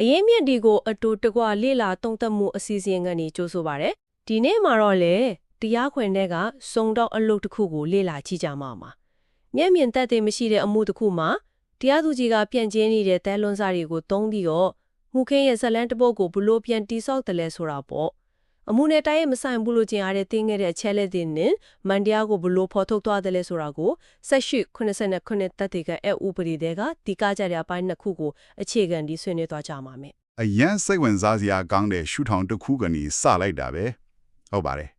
အရင်မြင့်ဒီကိုအတူတကွလေ့လာတုံ့တက်မှုအစီအစဉ်ကနေကြိုးဆိုပါရယ်ဒီနေ့မှာတော့လေတရားခွင်ထဲကစုံတော့အလုပ်တစ်ခုကိုလေ့လာကြည့်ကြမှာပါမျက်မြင်သက်သေမရှိတဲ့အမှုတစ်ခုမှာတရားသူကြီးကပြန်ကျင်းနေတဲ့တဲလွန်စားတွေကိုတုံးပြီးတော့မှုခင်းရဲ့ဇလန်းတစ်ပုတ်ကိုဘလို့ပြန်တိဆောက်တယ်လဲဆိုတာပေါ့ အမှုနဲ့တိုက်ရိုက်မဆိုင်ဘူးလို့ကျင်ရတဲ့တင်းခဲ့တဲ့အချက်လက်တွေနဲ့မန်တရားကိုဘလို့ဖော်ထုတ်သွားတယ်လဲဆိုတာကိုဆက်ရှိ89တက်တေကအဥပဒေတွေကဒီကကြတဲ့အပိုင်းနှစ်ခုကိုအခြေခံဒီဆွေးနွေးသွားကြမှာမယ်အရန်စိတ်ဝင်စားစရာကောင်းတဲ့ရှုထောင့်တစ်ခုကနေစလိုက်တာပဲဟုတ်ပါတယ်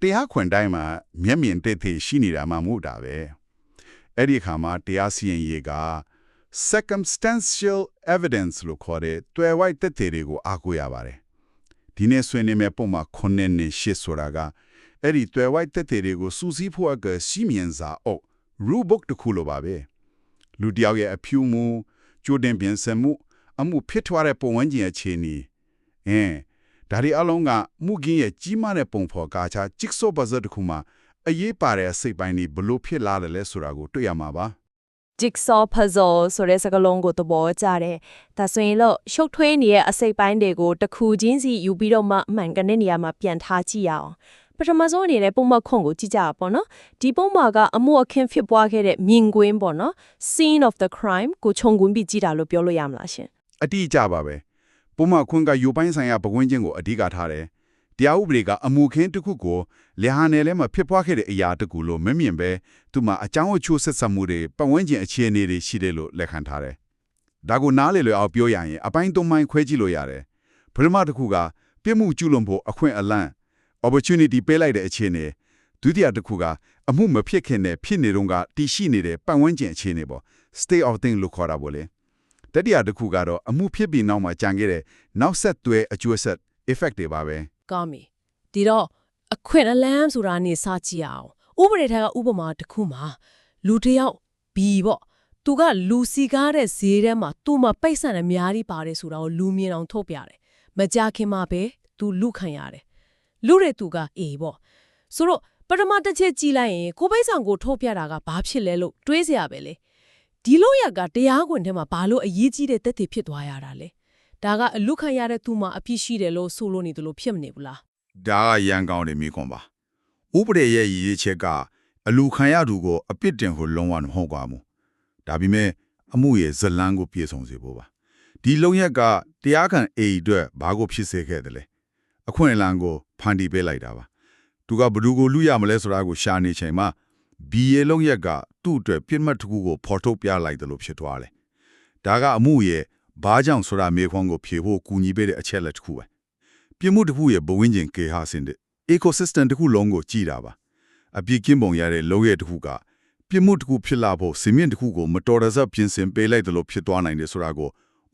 တရားခွင်တိုင်းမှာမျက်မြင်တဲ့သေးရှိနေတာမှမဟုတ်တာပဲအဲ့ဒီအခါမှာတရားစီရင်ရေးက circumstantial evidence လို့ခေါ်တဲ့တွေ့ဝိုက်တဲ့သေးတွေကိုအားကိုးရပါတယ် ဒီနေ့ဆွေးနွေးမယ့်ပုံမှာခုနှစ်နဲ့ရှစ်ဆိုတာကအဲ့ဒီတွေ့ဝိုက်တဲ့သေးတွေကိုစူးစီးဖို့အကစီမင်းစာအုပ် rule book တစ်ခုလိုပါပဲလူတစ်ယောက်ရဲ့အဖြူမှုကြိုတင်ပြင်ဆင်မှု အမှုဖြစ်ထွားတဲ့ပုံဝင်ခြင်းအခြေအနေအင်းဒါဒီအလုံးကမှုကင်းရဲ့ကြီးမားတဲ့ပုံဖော်ကာချာဂျစ်ဆိုဘဇတ်တစ်ခုမှာအရေးပါတဲ့အစိတ်ပိုင်းတွေဘလို့ဖြစ်လာတယ်လဲဆိုတာကိုတွေ့ရမှာပါ jigsaw puzzle ဆိုတဲ့စကားလုံးကိုသဘောကျတယ်။ဒါဆိုရင်လို့ရှုပ်ထွေးနေတဲ့အစိတ်ပိုင်းတွေကိုတစ်ခုချင်းစီယူပြီးတော့မှအမှန်ကန်တဲ့နေရာမှာပြန်ထားကြည့်ရအောင်။ပထမဆုံးအနေနဲ့ပုံမှန်ခွန်ကိုကြည့်ကြပါပေါ့နော်။ဒီပုံမှန်ကအမှုအခင်းဖြစ်ပွားခဲ့တဲ့မြင်ကွင်းပေါ့နော်။ scene of the crime ကိုခြုံငုံပြီးကြည့်တာလို့ပြောလို့ရမလားရှင်အတိအကျပါပဲပုံမှန်ခွင့်ကယူပိုင်းဆိုင်ရာပကွင်းချင်းကိုအဓိကထားတယ်တရားဥပဒေကအမှုခင်းတစ်ခုကို လျဟာနယ်လဲမှာဖြစ်ပွားခဲ့တဲ့အရာတစ်ခုလို့မမြင်ပဲသူမှအကြောင်းအချို့ဆက်ဆက်မှုတွေပတ်ဝန်းကျင်အခြေအနေတွေရှိတယ်လို့လက်ခံထားတယ်ဒါကိုနားလေလို့အောင်ပြောရရင်အပိုင်းသုံးပိုင်းခွဲကြည့်လို့ရတယ်ပထမတစ်ခုကပြစ်မှုကျူးလွန်ဖို့အခွင့်အလန့် opportunity ပေးလိုက်တဲ့အခြေအနေဒုတိယတစ်ခုကအမှုမဖြစ်ခင်နဲ့ဖြစ်နေတော့ကတည်ရှိနေတဲ့ပတ်ဝန်းကျင်အခြေအနေပေါ့ state of thing လို့ခေါ်တာပေါ့လေတတိယတစ်ခုကတော့အမှုဖြစ်ပြီးနောက်မှာကြံခဲ့တဲ့နောက်ဆက်တွဲအကျိုးဆက် effect တွေပါပဲ။ကောင်းပြီ။ဒီတော့ အခွင့်အလန်းဆိုတာနေစကြည့်အောင်။ဥပဒေထက်ကဥပမာတစ်ခုမှာလူတစ်ယောက်ဘီပေါ့။သူကလူစီကားတဲ့ဈေးထဲမှာသူ့မှာပိတ်ဆန်အများကြီးပါတယ်ဆိုတာကိုလူမြင်အောင်ထုတ်ပြတယ်။မကြခင်မှာပဲသူလူခံရတယ်။လူတဲ့သူကအေပေါ့။ဆိုတော့ပထမတစ်ချက်ကြည့်လိုက်ရင်ကိုပိတ်ဆန်ကိုထုတ်ပြတာကဘာဖြစ်လဲလို့တွေးစရာပဲလေ။ဒီလိုရကတရားခွင်ထဲမှာဘာလို့အရေးကြီးတဲ့တက်တည်ဖြစ်သွားရတာလဲဒါကအလုခံရတဲ့သူမှာအပြစ်ရှိတယ်လို့ဆိုလို့နေတယ်လို့ဖြစ်မနေဘူးလား ဒါကရန်ကောင်းတယ်မိခွန်ပါဥပဒေရဲ့ရည်ရွယ်ချက်ကအလူခံရသူကိုအပြစ်တင်ဖို့လုံးဝမဟုတ်ပါဘူးဒါပေမဲ့အမှုရဲ့ဇလန်းကိုပြေဆုံးစေဖို့ပါဒီလုံရက်ကတရားခံအေအတွက်ဘာကိုဖြစ်စေခဲ့တယ်လဲအခွင့်အလမ်းကိုဖန်တီးပေးလိုက်တာပါသူကဘယ်သူကိုလူရမလဲဆိုတာကိုရှာနေချိန်မှာဘီရဲ့လုံရက်ကသူ့အတွက်ပြစ်မှတ်တစ်ခုကိုဖော်ထုတ်ပြလိုက်တယ်လို့ဖြစ်သွားတယ်ဒါကအမှုရဲ့ဘာကြောင့်ဆိုတာမေခွန်းကိုဖြေဖို့ကူညီပေးတဲ့အချက်လက်တစ်ခုပဲ ပြမှုတစ်ခုရဲ့ဘဝင်းကျင်ကေဟာစင်တဲ့ ecosystem တစ်ခုလုံးကိုကြည်တာပါအပြစ်ကင်းပုံရတဲ့လောရဲတစ်ခုကပြမှုတစ်ခုဖြစ်လာဖို့စီမင်းတစ်ခုကိုမတော်တဆပြင်ဆင်ပေးလိုက်တယ်လို့ဖြစ်သွားနိုင်တယ်ဆိုတာကို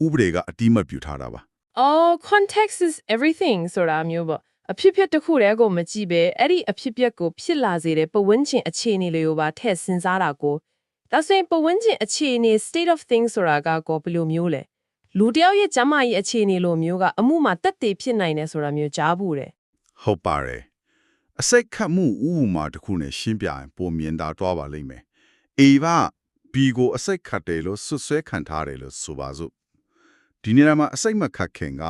ဥပဒေကအတိအမတ်ပြုထားတာပါ Oh context is everything ဆိုတာမျိုးပေါ့အဖြစ်ဖြစ်တစ်ခုတည်းကိုမကြည့်ပဲအဲ့ဒီအဖြစ်ပြက်ကိုဖြစ်လာစေတဲ့ပဝန်းကျင်အခြေအနေလေးကိုပါထည့်စဉ်းစားတာကိုဒါဆိုရင်ပဝန်းကျင်အခြေအနေ state of things ဆိုတာကကိုဘယ်လိုမျိုးလဲ လူတစ်ယောက်ရဲ့ကျန်းမာရေးအခြေအနေလိုမျိုးကအမှုမှာတက်တည်ဖြစ်နိုင်တယ်ဆိုတာမျိုးကြားဘူးတယ်ဟုတ်ပါတယ်အစိတ်ခတ်မှုဥပမာတစ်ခုနဲ့ရှင်းပြရင်ပုံမြင်တာတွားပါလိမ့်မယ်အေဗဘီကိုအစိတ်ခတ်တယ်လို့ဆွဆွဲခံထားတယ်လို့ဆိုပါစို့ဒီနေရာမှာအစိတ်မခတ်ခင်က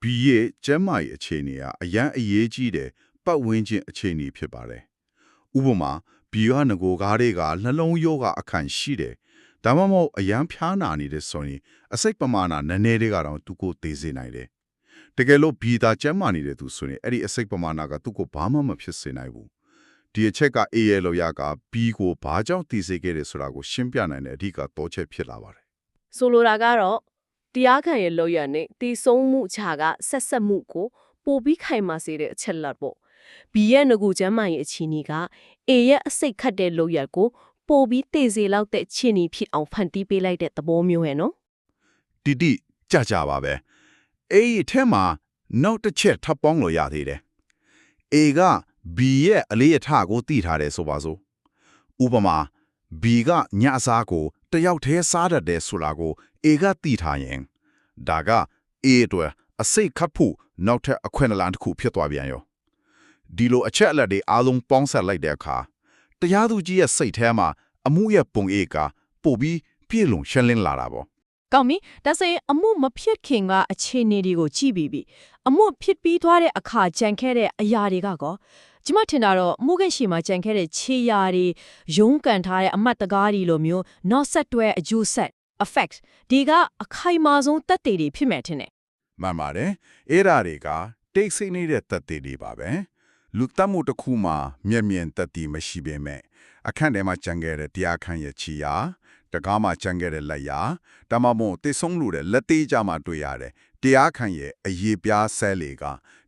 ဘီရဲ့ကျန်းမာရေးအခြေအနေကအရန်အရေးကြီးတယ်ပတ်ဝန်းကျင်အခြေအနေဖြစ်ပါတယ်ဥပမာဘီကငကိုကားတွေကနှလုံးရောဂါအခန့်ရှိတယ် ဒါမှမဟုတ်အရန်ဖျားနာနေတဲ့ဆိုရင်အစိတ်ပမာဏနည်းနည်းလေးကတော့သူ့ကိုသေးစေနိုင်တယ်တကယ်လို့ဘီတာကျမ်းမာနေတဲ့သူဆိုရင်အဲ့ဒီအစိတ်ပမာဏကသူ့ကိုဘာမှမဖြစ်စေနိုင်ဘူးဒီအချက်က A ရဲ့လောရက B ကိုဘာကြောင့်တည်စေခဲ့တယ်ဆိုတာကိုရှင်းပြနိုင်တဲ့အဓိကတော့ချက်ဖြစ်လာပါတယ်ဆိုလိုတာကတော့တရားခံရဲ့လောက်ရနဲ့တီဆုံးမှုခြာကဆက်ဆက်မှုကိုပိုပြီးခိုင်မာစေတဲ့အချက်လက်ပေါ့ဘီရဲ့ငကူချမ်းမရဲ့အခြေအနေကအေရဲ့အစိတ်ခတ်တဲ့လောက်ရကို ပိုပြီးတည်စေလောက်တဲ့ခြေနေဖြစ်အောင်ဖန်တီးပေးလိုက်တဲ့သဘောမျိုးရဲ့နော်တိတိကြကြပါပဲအဲ့ဒီအထက်မှာနောက်တစ်ချက်ထပ်ပေါင်းလို့ရသေးတယ် A က B ရဲ့အလေးအထကိုတည်ထားတယ်ဆိုပါစို့ဥပမာ B ကညအစားကိုတယောက်တည်းစားတတ်တယ်ဆိုတာကို A ကတည်ထားရင်ဒါက A အတွက်အစိတ်ခတ်ဖို့နောက်ထပ်အခွင့်အလမ်းတစ်ခုဖြစ်သွားပြန်ရောဒီလိုအချက်အလက်တွေအားလုံးပေါင်းစပ်လိုက်တဲ့အခါ တရားသူကြီးရဲ့စိတ်ထဲမှာအမှုရဲ့ပုံအေးကပို့ပြီးပြည့်လုံရှင်းလင်းလာတာပေါ့ကောင်းပြီဒါဆိုရင်အမှုမဖြစ်ခင်ကအခြေအနေတွေကိုကြည့်ပြီးပြီအမှုဖြစ်ပြီးသွားတဲ့အခါကြံခဲ့တဲ့အရာတွေကကောကျမထင်တာတော့မှုခင်းရှိမှာကြံခဲ့တဲ့ခြေရာတွေရုံးကန်ထားတဲ့အမတ်တကားတွေလိုမျိုးနောက်ဆက်တွဲအကျိုးဆက် effect ဒီကအခိုင်အမာဆုံးတက်တေတွေဖြစ်မယ်ထင်တယ်မှန်ပါတယ်အဲ့ဓာတွေကတိတ်ဆိတ်နေတဲ့တက်သေးတွေပါပဲ လူတတ်မှုတစ်ခုမှာမျက်မြင်တက်တည်မရှိပေမဲ့အခန့်ထဲမှာကြံခဲ့တဲ့တရားခန့်ရဲ့ချီယာတကားမှာကြံခဲ့တဲ့လက်ရာတမမို့တိတ်ဆုံးလို့တဲ့လက်သေးကြမှာတွေ့ရတယ်တရားခန့်ရဲ့အရေးပြားဆဲလေက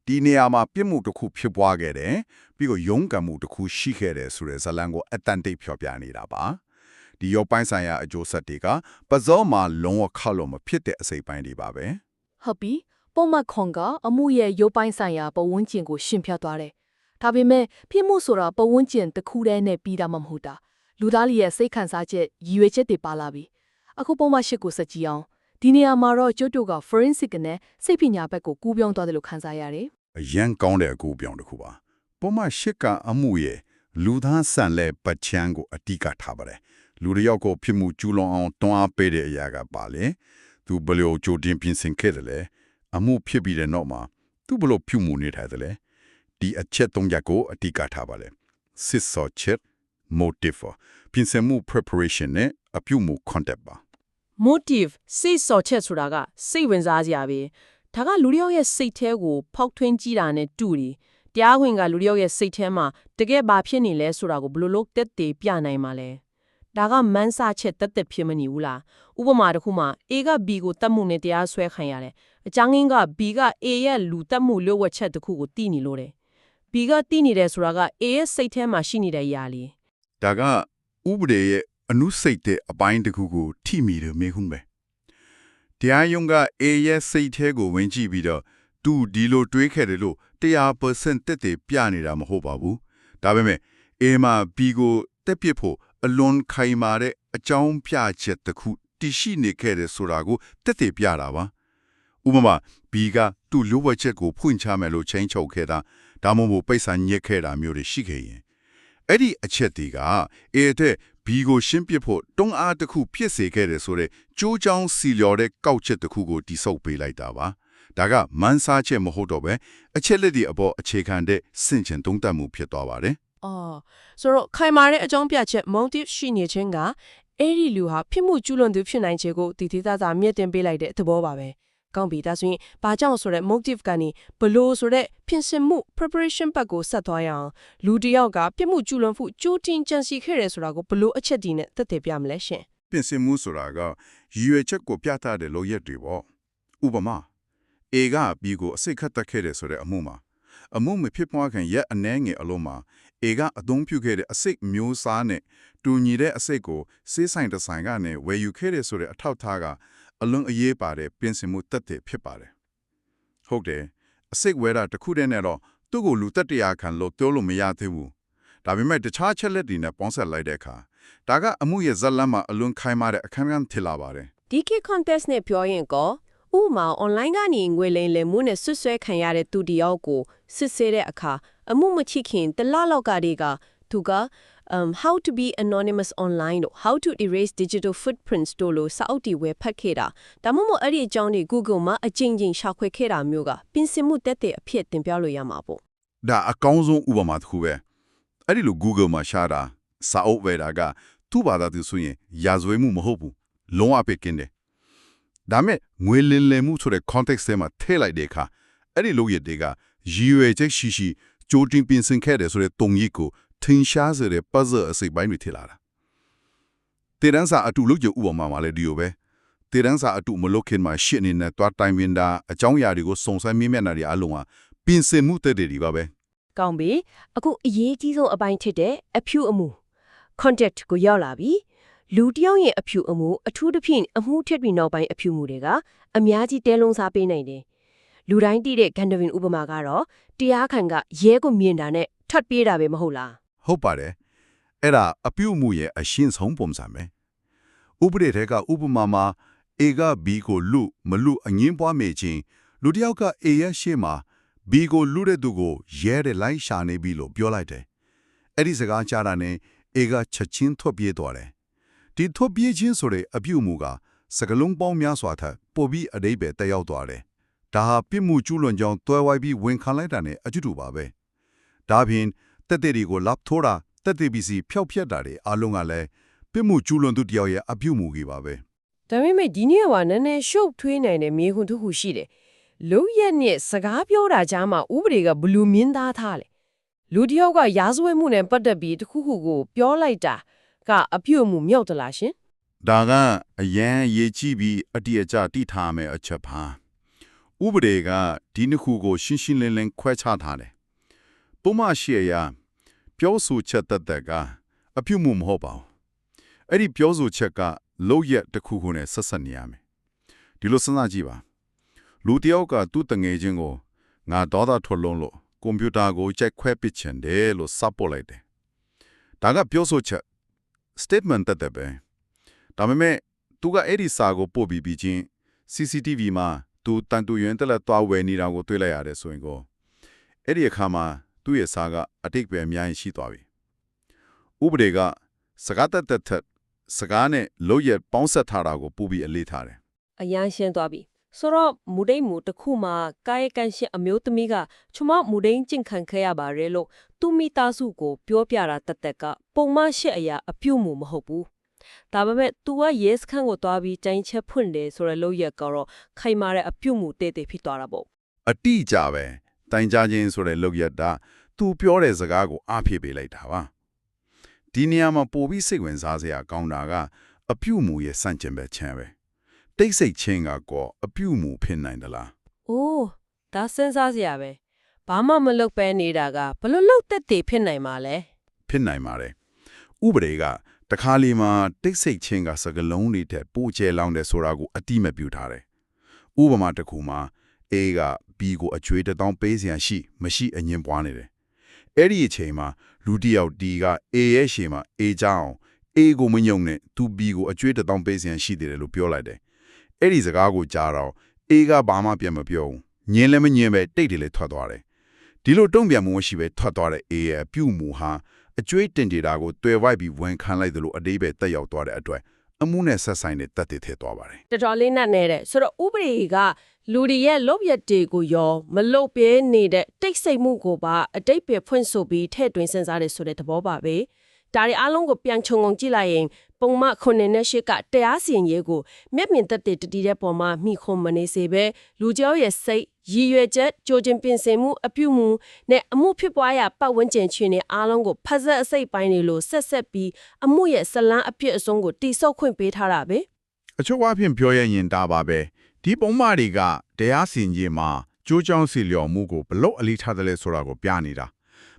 ဒီနေရာမှာပြစ်မှုတစ်ခုဖြစ်ပွားခဲ့တယ်ပြီးတော့ယုံကံမှုတစ်ခုရှိခဲ့တယ်ဆိုတဲ့ဇာတ်လမ်းကိုအတန်တိတ်ဖြောပြနေတာပါဒီရောပိုင်းဆိုင်ရာအကျိုးဆက်တွေကပဇောမှာလုံးဝခောက်လို့မဖြစ်တဲ့အစိပ်ပိုင်းတွေပါပဲဟုတ်ပြီပုံမှန်ခွန်ကအမှုရဲ့ရုပ်ပိုင်းဆိုင်ရာပဝန်းကျင်ကိုရှင်းပြသွားတယ်။ ဒါပေမဲ့ပြစ်မှုဆိုတာပဝန်းကျင်တစ်ခုတည်းနဲ့ပြီးတာမှမဟုတ်တာလူသားလေးရဲ့စိတ်ခံစားချက်ရည်ရွယ်ချက်တွေပါလာပြီ။အခုပုံမှန်ရှစ်ကိုစကြည့်အောင်ဒီနေရာမှာတော့ကျွတ်တို့က forensic နဲ့စိတ်ပညာဘက်ကိုကူးပြောင်းသွားတယ်လို့ခန်းစားရတယ်အရန်ကောင်းတဲ့အကူပြောင်းတစ်ခုပါပုံမှန်ရှစ်ကအမှုရဲ့လူသားဆန်လဲပတ်ချမ်းကိုအတိကထားပါတယ်လူတစ်ယောက်ကိုဖြစ်မှုကျူးလွန်အောင်တွန်းအားပေးတဲ့အရာကပါလေသူဘယ်လိုကြိုတင်ပြင်ဆင်ခဲ့တယ်လဲအမှုဖြစ်ပြီးတဲ့နောက်မှာသူဘယ်လိုပြုမှုနေထိုင်တယ်လဲ ဒီအချက်သုံးချက်ကိုအတိကထားပါလေစစ်စောချက် motive ပြင်ဆင်မှု preparation နဲ့အပြုမှု concept ပါ motive စိတ်စော်ချက်ဆိုတာကစိတ်ဝင်စားစရာပဲဒါကလူတစ်ယောက်ရဲ့စိတ်ထဲကို ဖောက်ထွင်းကြည့်တာနဲ့တူတယ်တရားဝင်ကလူတစ်ယောက်ရဲ့စိတ်ထဲမှာတကယ်ဘာဖြစ်နေလဲဆိုတာကိုဘယ်လိုလုပ်တက်တည်ပြနိုင်မှာလဲဒါကမန်းစာချက်တက်တက်ဖြစ်မနေဘူးလားဥပမာတစ်ခုမှာ A က B ကိုတတ်မှုနဲ့တရားစွဲခံရတယ်အကြောင်းရင်းက B က A ရဲ့လူတတ်မှုလျှို့ဝှက်ချက်တစ်ခုကိုတီးနေလို့တယ် B ကတီးနေတယ်ဆိုတာက A ရဲ့စိတ်ထဲမှာရှိနေတဲ့အရာလေးဒါကဥပဒေရဲ့အနုစိတ်တဲ့အပိုင်းတစ်ခုကိုထိမိတယ်မေခွန်းပဲတရားရုံးက A ရဲ့စိတ်ထဲကိုဝင်ကြည့်ပြီးတော့သူဒီလိုတွေးခဲ့တယ်လို့100%တက်တယ်ပြနေတာမဟုတ်ပါဘူးဒါပေမဲ့ A မှာ B ကိုတက်ပစ်ဖို့အလွန်ခိုင်မာတဲ့အကြောင်းပြချက်တစ်ခုတည်ရှိနေခဲ့တယ်ဆိုတာကိုတက်တယ်ပြတာပါ ဥပမာ B ကသူ့လိုဝက်ချက်ကိုဖွင့်ချမယ်လို့ချိန်ချုပ်ခဲ့တာဒါမှမဟုတ်ပိတ်ဆာညက်ခဲ့တာမျိုးတွေရှိခဲ့ရင်အဲ့ဒီအချက်တွေကအေတဲ့ဘီကိုရှင်းပစ်ဖို့တွန်းအားတစ်ခုဖြစ်စေခဲ့တယ်ဆိုတော့ကြိုးချောင်းစီလျော်တဲ့ကောက်ချက်တစ်ခုကိုတိဆုပ်ပေးလိုက်တာပါဒါကမန်းစားချက်မဟုတ်တော့ပဲအချက်လက်ဒီအပေါ်အခြေခံတဲ့စင်ချင်တုံးတက်မှုဖြစ်သွားပါတယ်အော်ဆိုတော့ခိုင်မာတဲ့အကြောင်းပြချက် motive ရှိနေခြင်းကအဲ့ဒီလူဟာဖြစ်မှုကျူးလွန်သူဖြစ်နိုင်ခြေကိုတည်တည်သားသားမြင့်တင်ပေးလိုက်တဲ့သဘောပါပဲ ကောင်းပြီဒါဆိုရင်ဘာကြောင့်ဆိုတော့ motive ကနေဘလို့ဆိုတော့ပြင်ဆင်မှု preparation ဘက်ကိုဆက်သွားရအောင်လူတစ်ယောက်ကပြစ်မှုကျူးလွန်မှုကြိုးတင်ကြံစီခဲ့တယ်ဆိုတာကိုဘလို့အချက်ဒီနဲ့သက်သေပြမလဲရှင်ပြင်ဆင်မှုဆိုတာကရည်ရွယ်ချက်ကိုပြသတဲ့လိုရက်တွေပေါ့ဥပမာ A က B ကိုအစိတ်ခတ်တက်ခဲ့တယ်ဆိုတဲ့အမှုမှာအမှုမဖြစ်ပွားခင်ရက်အနှဲငယ်အလုံးမှာ A ကအသုံးပြုခဲ့တဲ့အစိတ်မျိုးစားနဲ့တူညီတဲ့အစိတ်ကိုစေးဆိုင်တစ်ဆိုင်ကနေဝယ်ယူခဲ့တယ်ဆိုတဲ့အထောက်အထားက အလွန်အရေးပါတဲ့ပြင်ဆင်မှုတက်တဲ့ဖြစ်ပါတယ်ဟုတ်တယ်အစိတ်ဝယ်တာတစ်ခုတည်းနဲ့တော့သူ့ကိုလူတက်တရာခံလို့ပြောလို့မရသေးဘူးဒါပေမဲ့တခြားချက်လက်တွေနဲ့ပေါင်းဆက်လိုက်တဲ့အခါဒါကအမှုရဲ့ဇက်လန်းမှာအလွန်ခိုင်မာတဲ့အခမ်းအနားထလာပါတယ်ဒီက contest နဲ့ပြောရင်ကောဥပမာ online ကနေငွေလိမ်လည်မှုနဲ့ဆွဆွဲခံရတဲ့သူတယောက်ကိုစစ်ဆေးတဲ့အခါအမှုမချခင်တလလောက်ကတည်းက သူက um how to be anonymous online တို့ how to erase digital footprints တို့လို့စာအုပ်တွေဝယ်ဖတ်ခဲ့တာဒါမှမဟုတ်အဲ့ဒီအကြောင်းတွေ Google မှာအကြိမ်ကြိမ်ရှာဖွေခဲ့တာမျိုးကပြင်ဆင်မှုတက်တဲ့အဖြစ်တင်ပြလို့ရမှာပေါ့ဒါအကောင်းဆုံးဥပမာတစ်ခုပဲအဲ့ဒီလို Google မှာရှာတာစာအုပ်ဝယ်တာကသူ့ဘာသာသူဆိုရင်ရာဇဝဲမှုမဟုတ်ဘူးလုံးဝပဲကင်းတယ်ဒါမဲ့ငွေလင်လည်မှုဆိုတဲ့ context ထဲမှာထည့်လိုက်တဲ့အခါအဲ့ဒီလိုရတဲ့ကရည်ရွယ်ချက်ရှိရှိကြိုတင်ပြင်ဆင်ခဲ့တယ်ဆိုတဲ့တုံကြီးကို ထင်ရှားစေတဲ့ puzzle အစိပ်ပိုင်းတွေထည့်လာတာတေရန်စာအတူလို့ကြဥပမာမှာလည်းဒီလိုပဲတေရန်စာအတူမလုတ်ခင်မှာရှစ်အနေနဲ့တွားတိုင်ပင်တာအကြောင်းအရာတွေကိုစုံစမ်းမြင်မြတ်တာတွေအလုံးဟာပြင်ဆင်မှုတက်တယ်ဒီပါပဲကောင်းပြီအခုအရေးကြီးဆုံးအပိုင်းဖြစ်တဲ့အဖြူအမှု contact ကိုရောက်လာပြီလူတစ်ယောက်ရဲ့အဖြူအမှုအထူးသဖြင့်အမှုထက်ပြီးနောက်ပိုင်းအဖြူမှုတွေကအများကြီးတဲလုံးစားပေးနိုင်တယ်လူတိုင်းသိတဲ့ဂန်ဒဝင်ဥပမာကတော့တရားခံကရဲကိုမြင်တာနဲ့ထပ်ပြေးတာပဲမဟုတ်လား ဟုတ်ပါတယ်အဲ့ဒါအပြုတ်မှုရဲ့အရှင်းဆုံးပုံစံပဲဥပဒေထဲကဥပမာမှာ A က B ကိုလူမလူအငင်းပွားမေချင်းလူတစ်ယောက်က A ရဲ့ရှေ့မှာ B ကိုလူတဲ့သူကိုရဲတဲ့လိုက်ရှာနေပြီလို့ပြောလိုက်တယ်အဲ့ဒီစကားကြားတာနဲ့ A ကချက်ချင်းထွက်ပြေးသွားတယ်ဒီထွက်ပြေးခြင်းဆိုတဲ့အပြုတ်မှုကစကလုံးပေါင်းများစွာထက်ပိုပြီးအတိတ်ပဲတက်ရောက်သွားတယ်။ဒါဟာပြစ်မှုကျူးလွန်ကြောင်းတွဲဝိုင်းပြီးဝန်ခံလိုက်တာနဲ့အကျူတူပါပဲ။ဒါဖြင့် တက်တဲ့တွေကိုလပ်ထိုးတာတက်တဲ့ပစ္စည်းဖျောက်ဖျက်တာတွေအလုံးကလည်းပြစ်မှုကျူးလွန်သူတယောက်ရဲ့အပြုမူကြီးပါပဲ။ဒါပေမဲ့ဒီနေ့ကနည်းနည်းရှုပ်ထွေးနိုင်တဲ့မြေခွန်းတစ်ခုရှိတယ်လုံရက်နဲ့စကားပြောတာကြားမှာဥပဒေကဘလူးမြင်းသားထားလေလူတစ်ယောက်ကရာဇဝတ်မှုနဲ့ပတ်သက်ပြီးတစ်ခုခုကိုပြောလိုက်တာကအပြုတ်မှုမြောက်သလားရှင်ဒါကအရန်ရေးကြည့်ပြီးအတိအကျတိထားမယ်အချက်ပါဥပဒေကဒီနှစ်ခုကိုရှင်းရှင်းလင်းလင်းခွဲခြားထားတယ်ပုံမရှိအရာ ပြောဆိုချက်တသက်ကအပြုမှုမဟုတ်ပါဘူးအဲ့ဒီပြောဆိုချက်ကလောက်ရက်တစ်ခုခုနဲ့ဆက်ဆက်နေရမယ်ဒီလိုစဉ်းစားကြည့်ပါလူတစ်ယောက်ကသူ့တငယ်ချင်းကိုငါဒေါသထွက်လုံးလို့ကွန်ပျူတာကိုကြိုက်ခွဲပစ်ချင်တယ်လို့စပ်ပို့လိုက်တယ်ဒါကပြောဆိုချက် statement တသက်ပဲဒါပေမဲ့သူကအဲ့ဒီစာကိုပို့ပြီးပြီးချင်း CCTV မှာသူတန်တူရင်တက်လက်သွားဝယ်နေတာကိုတွေ့လိုက်ရတယ်ဆိုရင်ကိုအဲ့ဒီအခါမှာ သူ့ရဲ့စာကအတိတ်ပဲအများကြီးရှိသွားပြီဥပဒေကစကားတက်တက်ထက်စကားနဲ့လို့ရပေါင်းဆက်ထားတာကိုပို့ပြီးအလေးထားတယ်အရန်ရှင်းသွားပြီဆိုတော့မူဒိတ်မူတစ်ခုမှာကာယကံရှင်အမျိုးသမီးကချမမူဒိန်ကျင့်ခံခဲ့ရပါတယ်လို့သူမိသားစုကိုပြောပြတာတက်တက်ကပုံမရှိအရာအပြုတ်မှုမဟုတ်ဘူးဒါပေမဲ့ तू ကရဲစခန်းကိုသွားပြီးတိုင်ချက်ဖွင့်တယ်ဆိုရလို့ရက်ကတော့ခိုင်မာတဲ့အပြုတ်မှုတည်တည်ဖြစ်သွားတာပေါ့အတိအကျပဲတိုင်ကြခြင်းဆိုတဲ့လောက်ရတာ သူပြောတဲ့စကားကိုအားဖြည့်ပေးလိုက်တာပါဒီနေရာမှာပို့ပြီးစိတ်ဝင်စားစရာကောင်းတာကအပြုတ်မူရဲ့စန့်ကျင်ဘက်ချမ်းပဲတိတ်ဆိတ်ခြင်းကကောအပြုတ်မူဖြစ်နိုင်သလား။အိုးဒါစဉ်းစားစရာပဲ။ဘာမှမလုပ်ပဲနေတာကဘလို့လုတ်သက်တည်ဖြစ်နိုင်မှာလဲဖြစ်နိုင်ပါတယ်ဥပဒေကတခါလီမှာတိတ်ဆိတ်ခြင်းကစကလုံးတွေတဲ့ပိုကျဲလောင်းတယ်ဆိုတာကိုအတိမပြုထားတယ်ဥပမာတစ်ခုမှာ A က B ကိုအကျွေးတစ်တောင်းပေးစရာရှိမရှိအငင်းပွားနေတယ် အဲ့ဒီအချိန်မှာလူတစ်ယောက် D က A ရဲ့ရှေ့မှာ A ကြောင်း A ကိုမညုံနဲ့သူ B ကိုအကျွေးတစ်တောင်းပေးစရာရှိတယ်လို့ပြောလိုက်တယ်အဲ့ဒီစကားကိုကြားတော့ A ကဘာမှပြန်မပြောဘူးညင်းလည်းမညင်းပဲတိတ်တယ်လေထွက်သွားတယ်ဒီလိုတုံ့ပြန်မှုမရှိပဲထွက်သွားတဲ့ A ရဲ့ပြုမှုဟာအကျွေးတင်ကြတာကိုတွယ်ဝိုက်ပြီးဝန်ခံလိုက်သလိုအတိပ္ပယ်တက်ရောက်သွားတဲ့အတွက် အမှုနဲ့ဆက်ဆိုင်တဲ့တက်တည်ထဲသွားပါတယ်။တော်တော်လေးနဲ့နေတဲ့ဆိုတော့ဥပဒေကလူတွေရဲ့လုပ်ရက်တွေကိုရောမလုပ်ပြဲနေတဲ့တိတ်ဆိတ်မှုကိုပါအတိတ်ပဲဖွင့်ဆိုပြီးထဲ့တွင်စဉ်းစားတယ်ဆိုတဲ့သဘောပါပဲ။ဒါတွေအလုံးကိုပြန်ခြုံငုံကြည့်လိုက်ရင် ပုံမှန်ခုနှစ်နဲ့ရှစ်ကတရားစီရင်ရေးကိုမျက်မြင်သက်သေတတိတဲ့ပုံမှာမိခုံမနေစေပဲလူကြောရဲ့စိတ်ရည်ရွယ်ချက်ကြိုတင်ပြင်ဆင်မှုအပြုမှုနဲ့အမှုဖြစ်ပွားရာပတ်ဝန်းကျင်ချင်းနဲ့အားလုံးကိုဖက်ဆက်အစိတ်ပိုင်းတွေလို့ဆက်ဆက်ပြီးအမှုရဲ့ဇလန်းအပြည့်အစုံကိုတိစောက်ခွင့်ပေးထားတာပဲအချို့အဖြစ်ပြောရရင်ဒါပါပဲဒီပုံမှန်တွေကတရားစီရင်ခြင်းမှာကြိုးကြောင်းစီလျော်မှုကိုဘလို့အလေးထားတယ်လဲဆိုတာကိုပြနေတာ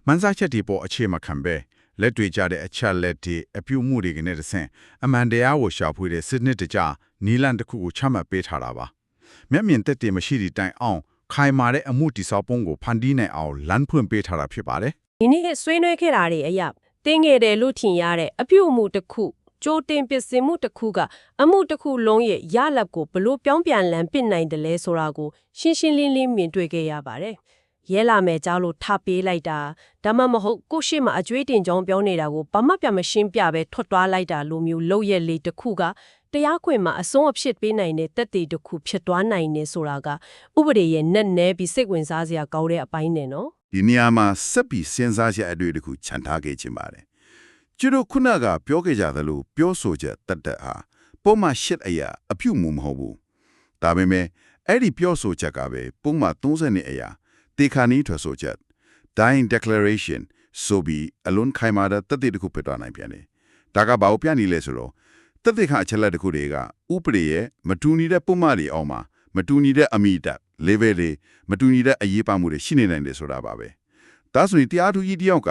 မန်းစားချက်ဒီပေါ်အခြေမခံပဲ လက်တွေကြတဲ့အချက်လက်တွေအပြုမှုတွေကနေတဆင့်အမှန်တရားကိုရှာဖွေတဲ့စစ်နှစ်တကြနီလန်တစ်ခုကိုချမှတ်ပေးထားတာပါမျက်မြင်သက်တည်မရှိသည့်တိုင်အောင်ခိုင်မာတဲ့အမှုတိဆောက်ပုံကိုဖန်တီးနိုင်အောင်လမ်းဖွင့်ပေးထားတာဖြစ်ပါတယ်ဒီနေ့ဆွေးနွေးခဲ့တာတွေအရတင်းငယ်တယ်လို့ထင်ရတဲ့အပြုအမူတစ်ခုကြိုတင်ပစ်စင်မှုတစ်ခုကအမှုတစ်ခုလုံးရဲ့ရလဒ်ကိုဘလို့ပြောင်းပြန်လန်ပစ်နိုင်တယ်လဲဆိုတာကိုရှင်းရှင်းလင်းလင်းမြင်တွေ့ခဲ့ရပါတယ်။ ရဲလာမယ်ကြောက်လို့ထပ်ပေးလိုက်တာဒါမှမဟုတ်ကိုရှိမှအကျွေးတင်ကြောင်းပြောနေတာကိုဘာမှပြန်မရှင်းပြပဲထွက်သွားလိုက်တာလိုမျိုးလုပ်ရက်လေးတစ်ခုကတရားခွင်မှာအဆုံးအဖြစ်ပေးနိုင်တဲ့တက်တေတစ်ခုဖြစ်သွားနိုင်နေဆိုတာကဥပဒေရဲ့နဲ့နဲပြီးစိတ်ဝင်စားစရာကောင်းတဲ့အပိုင်းနဲ့နော်ဒီနေရာမှာစက်ပြီးစဉ်းစားချက်အတွေ့တစ်ခုခြံထားခဲ့ခြင်းပါတယ်ကျတို့ခုနကပြောခဲ့ကြသလိုပြောဆိုချက်တတ်တတ်ဟာပုံမှန်ရှစ်အရာအပြုမှုမဟုတ်ဘူးဒါပေမဲ့အဲ့ဒီပြောဆိုချက်ကပဲပုံမှန်30နှစ်အရာ တေခါနီးထွက်ဆိုချက် dying declaration ဆိုပြီးအလွန်ခိုင်မာတဲ့တသက်တစ်ခုဖြစ်သွားနိုင်ပြန်တယ်ဒါကဘာကိုပြနေလဲဆိုတော့တသက်ခအချက်လက်တစ်ခုတွေကဥပဒေရဲ့မတူညီတဲ့ပုံမှန်တွေအောက်မှာမတူညီတဲ့အမိတက် level တွေမတူညီတဲ့အရေးပါမှုတွေရှိနေနိုင်တယ်ဆိုတာပါပဲဒါဆိုရင်တရားသူကြီးတယောက်က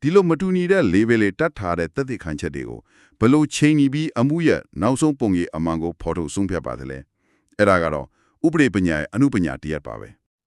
ဒီလိုမတူညီတဲ့ level တွေတတ်ထားတဲ့သက်သေခံချက်တွေကိုဘယ်လို့ချိန်ညီပြီးအမှုရဲ့နောက်ဆုံးပုံရိပ်အမှန်ကိုဖော်ထုတ်ဆုံးဖြတ်ပါတယ်လဲအဲ့ဒါကတော့ဥပဒေပညာရဲ့အမှုပညာတရားပါပဲ